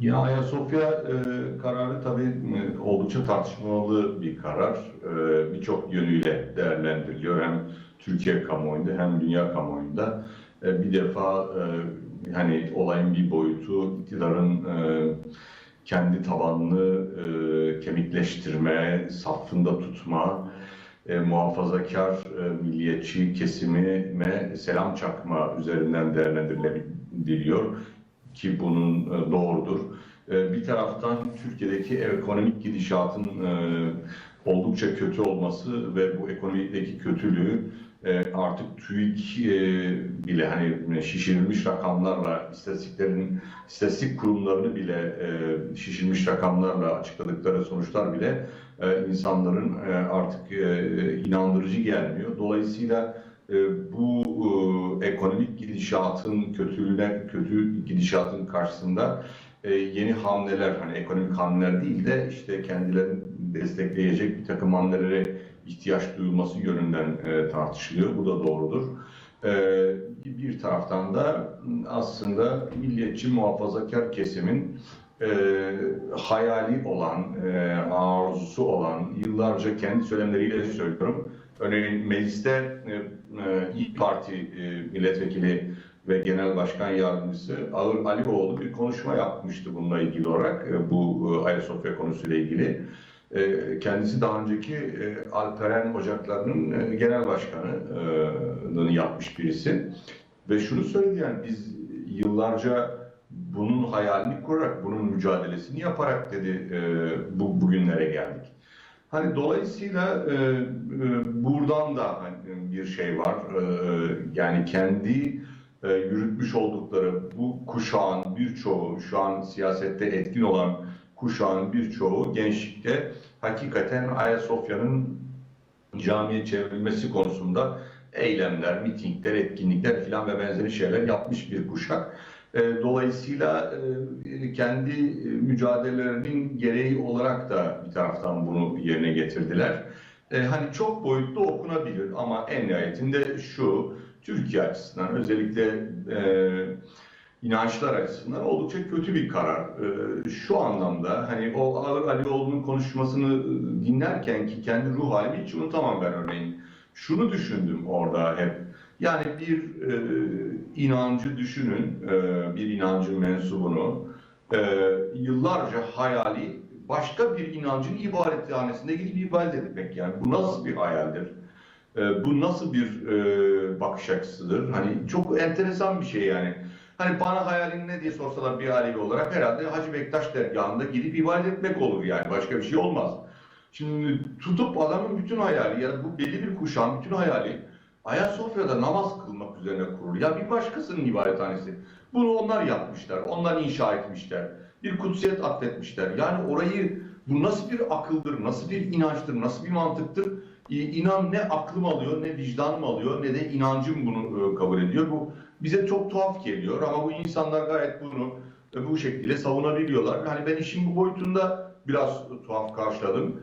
Ya Ayasofya e, kararı tabii e, oldukça tartışmalı bir karar. E, Birçok yönüyle değerlendiriliyor. Hem Türkiye kamuoyunda hem dünya kamuoyunda. E, bir defa e, hani olayın bir boyutu iktidarın e, kendi tabanını e, kemikleştirme, safında tutma, e, muhafazakar e, milliyetçi kesimime selam çakma üzerinden değerlendirilebiliyor ki bunun e, doğrudur. E, Bir taraftan Türkiye'deki ekonomik gidişatın e, oldukça kötü olması ve bu ekonomideki kötülüğü artık TÜİK bile hani şişirilmiş rakamlarla istatistiklerin istatistik kurumlarını bile şişirilmiş rakamlarla açıkladıkları sonuçlar bile insanların artık inandırıcı gelmiyor. Dolayısıyla bu e, ekonomik gidişatın kötülüğüne, kötü gidişatın karşısında e, yeni hamleler, hani ekonomik hamleler değil de işte kendilerini destekleyecek bir takım hamlelere ihtiyaç duyulması yönünden e, tartışılıyor. Bu da doğrudur. Bir taraftan da aslında milliyetçi muhafazakar kesimin e, hayali olan, e, arzusu olan, yıllarca kendi söylemleriyle söylüyorum. Örneğin mecliste e, e, İYİ Parti e, milletvekili ve genel başkan yardımcısı Ağır Alioğlu bir konuşma yapmıştı bununla ilgili olarak e, bu e, Ayasofya konusuyla ilgili. E, Kendisi daha önceki e, Alperen Ocakları'nın e, genel başkanlığını yapmış birisi. Ve şunu söyledi yani biz yıllarca bunun hayalini kurarak, bunun mücadelesini yaparak dedi e, bu bugünlere geldik. Hani dolayısıyla e, e, buradan da hani bir şey var. E, yani kendi e, yürütmüş oldukları bu kuşağın birçoğu, şu an siyasette etkin olan kuşağın birçoğu gençlikte hakikaten Ayasofya'nın camiye çevrilmesi konusunda eylemler, mitingler, etkinlikler filan ve benzeri şeyler yapmış bir kuşak. E, Dolayısıyla e, kendi mücadelelerinin gereği olarak da bir taraftan bunu yerine getirdiler. E, Hani çok boyutlu okunabilir ama en nihayetinde şu, Türkiye açısından özellikle e, inançlar açısından oldukça kötü bir karar. E, Şu anlamda hani o Ağır Alioğlu'nun konuşmasını dinlerken ki kendi ruh halimi hiç unutamam ben örneğin. Şunu düşündüm orada hep. Yani bir e, inancı düşünün, e, bir inancın mensubunu e, yıllarca hayali başka bir inancın ibadethanesinde gidip ibadet etmek yani bu nasıl bir hayaldir? E, bu nasıl bir bakış açısıdır? Hani çok enteresan bir şey yani. Hani bana hayalin ne diye sorsalar bir Alevi olarak herhalde Hacı Bektaş dergahında gidip ibadet etmek olur yani başka bir şey olmaz. Şimdi tutup adamın bütün hayali ya da bu belli bir kuşağın bütün hayali Ayasofya'da namaz kılmak üzerine kurulu. Ya bir başkasının ibadethanesi. Bunu onlar yapmışlar. Onlar inşa etmişler. Bir kutsiyet atfetmişler. Yani orayı bu nasıl bir akıldır, nasıl bir inançtır, nasıl bir mantıktır? İnan ne aklım alıyor, ne vicdanım alıyor, ne de inancım bunu e, kabul ediyor. Bu bize çok tuhaf geliyor ama bu insanlar gayet bunu e, bu şekilde savunabiliyorlar. Hani ben işin bu boyutunda biraz tuhaf karşıladım.